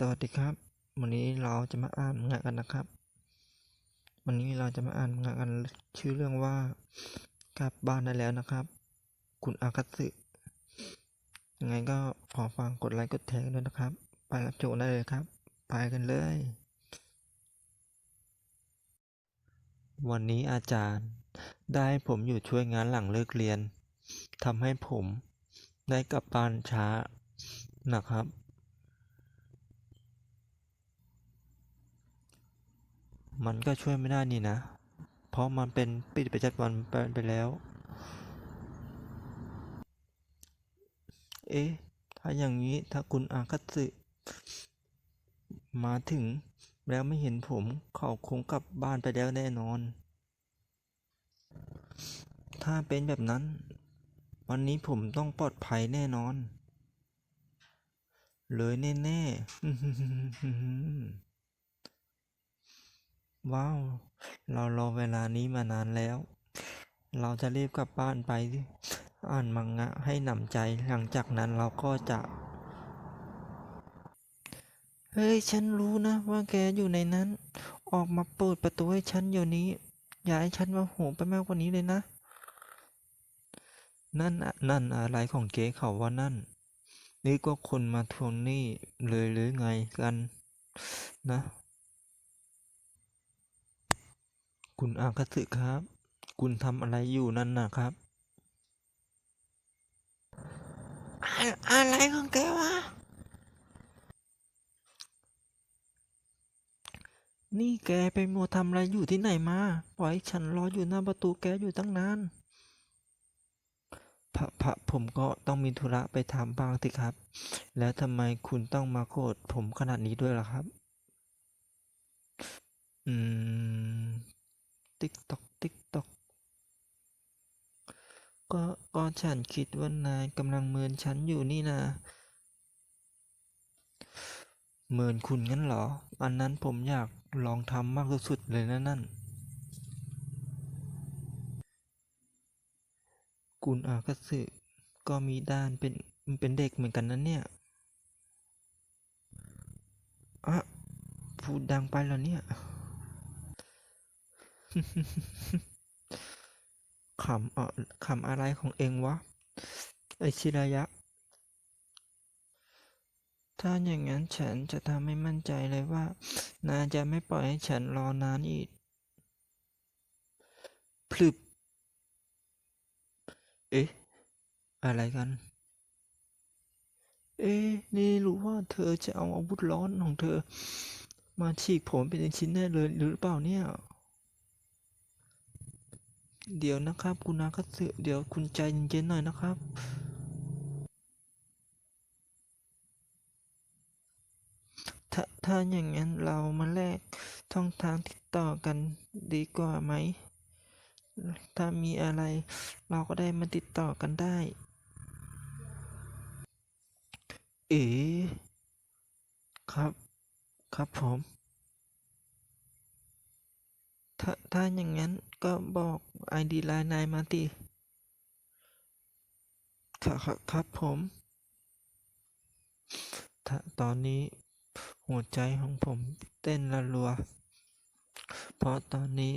สวัสดีครับ วันนี้เราจะมาอ่านงานกันนะครับ วันนี้เราจะมาอ่านงานกันชื่อเรื่องว่ากลับบ้านได้แล้วนะครับ คุณอาคัตสึยังไงก็ขอฟังกดไลค์กดแชร์ด้วยนะครับ ไปรับชมได้เลยครับ ไปกันเลย วันนี้อาจารย์ได้ให้ผมอยู่ช่วยงานหลังเลิกเรียนทำให้ผมได้กลับบ้านช้านะครับ มันก็ช่วยไม่ได้นี่นะ เพราะมันเป็นปิดประจำวันไปไปแล้ว เอ๊ะ ถ้าอย่างนี้ถ้าคุณอาคัตสึมาถึงแล้วไม่เห็นผมเขาคงกลับบ้านไปแล้วแน่นอน ถ้าเป็นแบบนั้น วันนี้ผมต้องปลอดภัยแน่นอน เลยแน่ๆ ว้าว เรารอเวลานี้มานานแล้ว เราจะรีบกลับบ้านไป อ่านมังงะให้หนำใจ หลังจากนั้นเราก็จะ เฮ้ย ฉันรู้นะว่าแกอยู่ในนั้น ออกมาเปิดประตูให้ฉันเดี๋ยวนี้ อย่าให้ฉันมาโหมไปมากกว่านี้เลยนะ นั่นนั่นอะไรของเจ๊เขาว่านั่น นี่ก็คนมาทวงหนี้เลยหรือไงกัน นะ คุณอาคัตสึครับ คุณทำอะไรอยู่นั่นนะครับอะอะไรของแกวะ นี่แกไปมัวทำอะไรอยู่ที่ไหนมาปล่อยให้ฉันรออยู่หน้าประตูแกอยู่ตั้งนานพระพระผมก็ต้องมีธุระไปทำบ้างสิครับ แล้วทำไมคุณต้องมาโกรธผมขนาดนี้ด้วยล่ะครับ อืม ติ๊กตอกติ๊กตอกก็ก็ฉันคิดว่านายกำลังเมินฉันอยู่นี่นะเมินคุณงั้นเหรอ อันนั้นผมอยากลองทำมากที่สุดเลยนะนั่น คุณอาคัตสึก็มีด้านเป็นเป็นเด็กเหมือนกันนะเนี่ยอะพูดดังไปแล้วเนี่ย ขำเออขำอะไรของเองวะ ไอชิรายะ ถ้าอย่างนั้นฉันจะทำให้มั่นใจเลยว่า นาจะไม่ปล่อยให้ฉันรอนานอีกพลึบ เอ๊ะ อะไรกัน เอ๊ะ นี่รู้ว่าเธอจะเอาอาวุธร้อนของเธอ มาฉีกผมเป็นชิ้นแน่เลยหรือเปล่าเนี่ย เดี๋ยวนะครับ คุณอาคัตสึเดี๋ยวคุณใจเย็นๆหน่อยนะครับ ถ้าถ้าอย่างนั้นเรามาแลกช่องทางติดต่อกันดีกว่าไหม ถ้ามีอะไรเราก็ได้มาติดต่อกันได้ เอ๋ครับ ครับผม ถ้าถ้าอย่างนั้นก็บอกไอดีไลน์นายมาติครับครับครับผมถ้าตอนนี้หัวใจของผมเต้นระรัว เพราะตอนนี้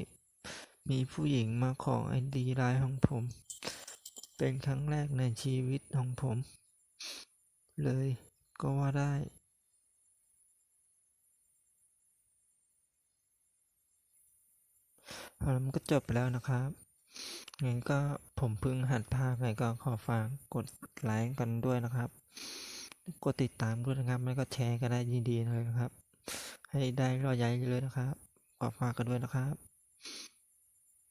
มีผู้หญิงมาขอไอดีไลน์ของผม เป็นครั้งแรกในชีวิตของผม เลยก็ว่าได้ มันก็จบไปแล้วนะครับงั้นก็ผมเพิ่งหัดพาคไงก็ขอฝากกดไลค์กันด้วยนะครับ กดติดตามด้วยนะครับแล้วก็แชร์กันได้ยินดีเลยนะครับ ให้ได้รอยใหญ่เลยนะครับ ขอฝากกันด้วยนะครับ